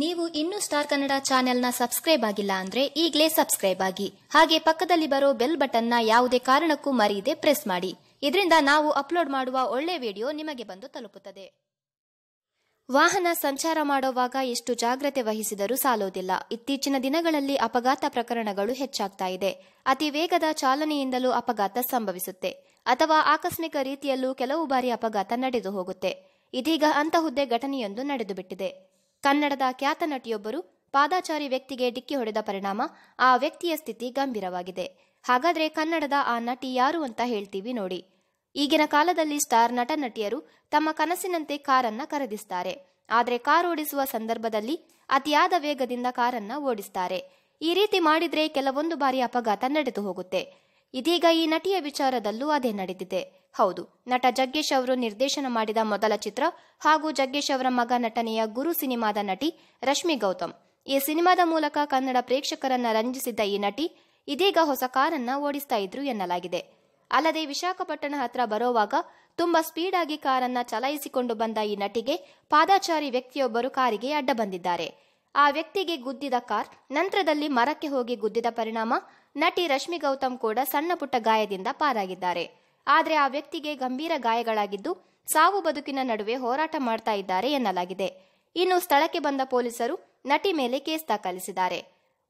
ನೀವು ಇನ್ನೂ ಸ್ಟಾರ್ ಕನ್ನಡ ಚಾನೆಲ್ನ ಸಬ್ಸ್ಕ್ರೈಬ್ ಆಗಿಲ್ಲ ಅಂದ್ರೆ ಈಗಲೇ ಸಬ್ಸ್ಕ್ರೈಬ್ ಆಗಿ. ಹಾಗೆ ಪಕ್ಕದಲ್ಲಿ ಬರೋ ಬೆಲ್ ಬಟನ್ನ ಯಾವುದೇ ಕಾರಣಕ್ಕೂ ಮರೆಯದೆ ಪ್ರೆಸ್ ಮಾಡಿ. ಇದರಿಂದ ನಾವು ಅಪ್ಲೋಡ್ ಮಾಡುವ ಒಳ್ಳೆ ವಿಡಿಯೋ ನಿಮಗೆ ಬಂದು ತಲುಪುತ್ತದೆ. ವಾಹನ ಸಂಚಾರ ಮಾಡುವಾಗ ಎಷ್ಟು ಜಾಗ್ರತೆ ವಹಿಸಿದರೂ ಸಾಲೋದಿಲ್ಲ. ಇತ್ತೀಚಿನ ದಿನಗಳಲ್ಲಿ ಅಪಘಾತ ಪ್ರಕರಣಗಳು ಹೆಚ್ಚಾಗ್ತಾ ಇದೆ. ಅತಿ ವೇಗದ ಚಾಲನೆಯಿಂದಲೂ ಅಪಘಾತ ಸಂಭವಿಸುತ್ತೆ. ಅಥವಾ ಆಕಸ್ಮಿಕ ರೀತಿಯಲ್ಲೂ ಕೆಲವು ಬಾರಿ ಅಪಘಾತ ನಡೆದು ಹೋಗುತ್ತೆ. ಇದೀಗ ಅಂತಹುದ್ದೇ ಘಟನೆಯೊಂದು ನಡೆದು ಬಿಟ್ಟಿದೆ ಕನ್ನಡದ ಖ್ಯಾತ ನಟಿಯೊಬ್ಬರು ಪಾದಾಚಾರಿ ವ್ಯಕ್ತಿಗೆ ಡಿಕ್ಕಿ ಹೊಡೆದ ಪರಿಣಾಮ ಆ ವ್ಯಕ್ತಿಯ ಸ್ಥಿತಿ ಗಂಭೀರವಾಗಿದೆ. ಹಾಗಾದ್ರೆ ಕನ್ನಡದ ಆ ನಟಿ ಯಾರು ಅಂತ ಹೇಳ್ತೀವಿ ನೋಡಿ. ಈಗಿನ ಕಾಲದಲ್ಲಿ ಸ್ಟಾರ್ ನಟ ನಟಿಯರು ತಮ್ಮ ಕನಸಿನಂತೆ ಕಾರನ್ನ ಖರೀದಿಸ್ತಾರೆ. ಆದರೆ ಕಾರ್ ಓಡಿಸುವ ಸಂದರ್ಭದಲ್ಲಿ ಅತಿಯಾದ ವೇಗದಿಂದ ಕಾರನ್ನ ಓಡಿಸ್ತಾರೆ. ಈ ರೀತಿ ಮಾಡಿದ್ರೆ ಕೆಲವೊಂದು ಬಾರಿ ಅಪಘಾತ ನಡೆದು ಹೋಗುತ್ತೆ. ಇದೀಗ ಈ ನಟಿಯ ವಿಚಾರದಲ್ಲೂ ಅದೇ ನಡೆದಿದೆ. ಹೌದು, ನಟ ಜಗ್ಗೇಶ್ ಅವರು ನಿರ್ದೇಶನ ಮಾಡಿದ ಮೊದಲ ಚಿತ್ರ ಹಾಗೂ ಜಗ್ಗೇಶ್ ಅವರ ಮಗ ನಟನೆಯ ಗುರು ಸಿನಿಮಾದ ನಟಿ ರಶ್ಮಿ ಗೌತಮ್. ಈ ಸಿನಿಮಾದ ಮೂಲಕ ಕನ್ನಡ ಪ್ರೇಕ್ಷಕರನ್ನ ರಂಜಿಸಿದ್ದ ಈ ನಟಿ ಇದೀಗ ಹೊಸ ಕಾರನ್ನ ಓಡಿಸ್ತಾ ಇದ್ರು ಎನ್ನಲಾಗಿದೆ. ಅಲ್ಲದೆ ವಿಶಾಖಪಟ್ಟಣ ಹತ್ರ ಬರೋವಾಗ ತುಂಬಾ ಸ್ಪೀಡ್ ಆಗಿ ಕಾರನ್ನ ಚಲಾಯಿಸಿಕೊಂಡು ಬಂದ ಈ ನಟಿಗೆ ಪಾದಾಚಾರಿ ವ್ಯಕ್ತಿಯೊಬ್ಬರು ಕಾರಿಗೆ ಅಡ್ಡ ಬಂದಿದ್ದಾರೆ. ಆ ವ್ಯಕ್ತಿಗೆ ಗುದ್ದಿದ ಕಾರ್, ನಂತರದಲ್ಲಿ ಮರಕ್ಕೆ ಹೋಗಿ ಗುದ್ದಿದ ಪರಿಣಾಮ ನಟಿ ರಶ್ಮಿ ಗೌತಮ್ ಕೂಡ ಸಣ್ಣ ಪುಟ್ಟ ಗಾಯದಿಂದ ಪಾರಾಗಿದ್ದಾರೆ. ಆದರೆ ಆ ವ್ಯಕ್ತಿಗೆ ಗಂಭೀರ ಗಾಯಗಳಾಗಿದ್ದು ಸಾವು ಬದುಕಿನ ನಡುವೆ ಹೋರಾಟ ಮಾಡ್ತಾ ಇದ್ದಾರೆ ಎನ್ನಲಾಗಿದೆ. ಇನ್ನು ಸ್ಥಳಕ್ಕೆ ಬಂದ ಪೊಲೀಸರು ನಟಿ ಮೇಲೆ ಕೇಸ್ ದಾಖಲಿಸಿದ್ದಾರೆ.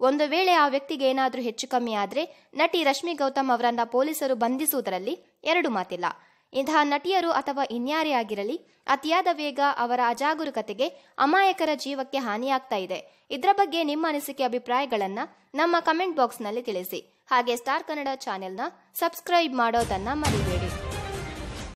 ಒಂದು ವೇಳೆ ಆ ವ್ಯಕ್ತಿಗೆ ಏನಾದರೂ ಹೆಚ್ಚು ಕಮ್ಮಿ ಆದ್ರೆ ನಟಿ ರಶ್ಮಿ ಗೌತಮ್ ಅವರನ್ನ ಪೊಲೀಸರು ಬಂಧಿಸುವುದರಲ್ಲಿ ಎರಡು ಮಾತಿಲ್ಲ. ಇಂತಹ ನಟಿಯರು ಅಥವಾ ಇನ್ಯಾರೇ ಆಗಿರಲಿ, ಅತಿಯಾದ ವೇಗ ಅವರ ಅಜಾಗರೂಕತೆಗೆ ಅಮಾಯಕರ ಜೀವಕ್ಕೆ ಹಾನಿಯಾಗ್ತಾ ಇದೆ. ಇದರ ಬಗ್ಗೆ ನಿಮ್ಮ ಅನಿಸಿಕೆ ಅಭಿಪ್ರಾಯಗಳನ್ನ ನಮ್ಮ ಕಮೆಂಟ್ ಬಾಕ್ಸ್ನಲ್ಲಿ ತಿಳಿಸಿ. ಹಾಗೆ ಸ್ಟಾರ್ ಕನ್ನಡ ಚಾನೆಲ್ನ ಸಬ್ಸ್ಕ್ರೈಬ್ ಮಾಡೋದನ್ನ ಮರಿಬೇಡಿ.